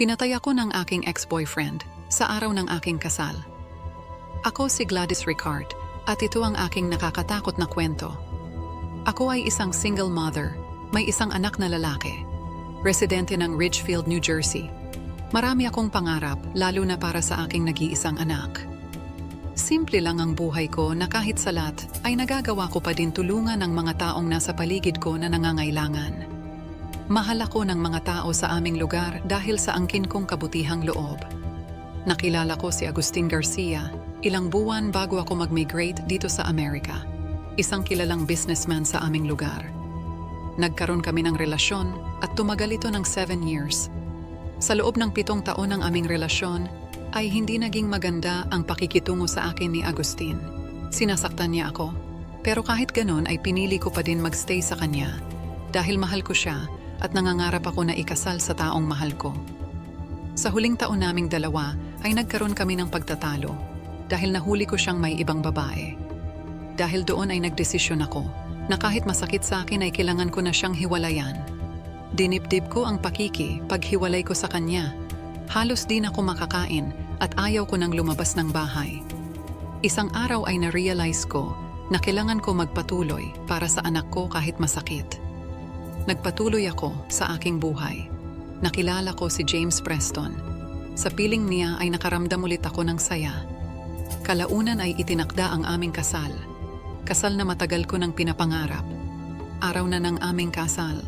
Pinatay ako ng aking ex-boyfriend sa araw ng aking kasal. Ako si Gladys Ricard at ito ang aking nakakatakot na kwento. Ako ay isang single mother, may isang anak na lalaki. Residente ng Ridgefield, New Jersey. Marami akong pangarap lalo na para sa aking nag-iisang anak. Simple lang ang buhay ko na kahit salat ay nagagawa ko pa din tulungan ang mga taong nasa paligid ko na nangangailangan. Mahal ako ng mga tao sa aming lugar dahil sa angkin kong kabutihang loob. Nakilala ko si Agustin Garcia ilang buwan bago ako mag-migrate dito sa Amerika. Isang kilalang businessman sa aming lugar. Nagkaroon kami ng relasyon at tumagal ito ng seven years. Sa loob ng pitong taon ng aming relasyon, ay hindi naging maganda ang pakikitungo sa akin ni Agustin. Sinasaktan niya ako, pero kahit ganon ay pinili ko pa din magstay sa kanya dahil mahal ko siya at nangangarap ako na ikasal sa taong mahal ko. Sa huling taon naming dalawa ay nagkaroon kami ng pagtatalo dahil nahuli ko siyang may ibang babae. Dahil doon ay nagdesisyon ako na kahit masakit sa akin ay kailangan ko na siyang hiwalayan. Dinibdib ko ang pakiki paghiwalay ko sa kanya. Halos di na ako makakain at ayaw ko nang lumabas ng bahay. Isang araw ay na-realize ko na kailangan ko magpatuloy para sa anak ko kahit masakit. Nagpatuloy ako sa aking buhay. Nakilala ko si James Preston. Sa piling niya ay nakaramdam ulit ako ng saya. Kalaunan ay itinakda ang aming kasal. Kasal na matagal ko nang pinapangarap. Araw na ng aming kasal.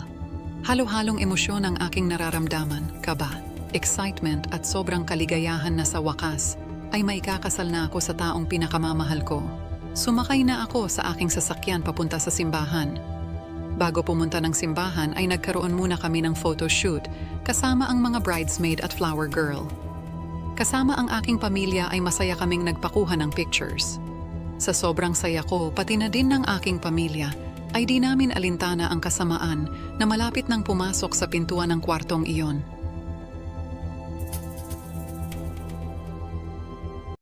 Halo-halong emosyon ang aking nararamdaman, kaba, excitement at sobrang kaligayahan na sa wakas ay maikakasal na ako sa taong pinakamamahal ko. Sumakay na ako sa aking sasakyan papunta sa simbahan. Bago pumunta ng simbahan ay nagkaroon muna kami ng photoshoot kasama ang mga bridesmaid at flower girl. Kasama ang aking pamilya ay masaya kaming nagpakuha ng pictures. Sa sobrang saya ko, pati na din ng aking pamilya, ay di namin alintana ang kasamaan na malapit nang pumasok sa pintuan ng kwartong iyon.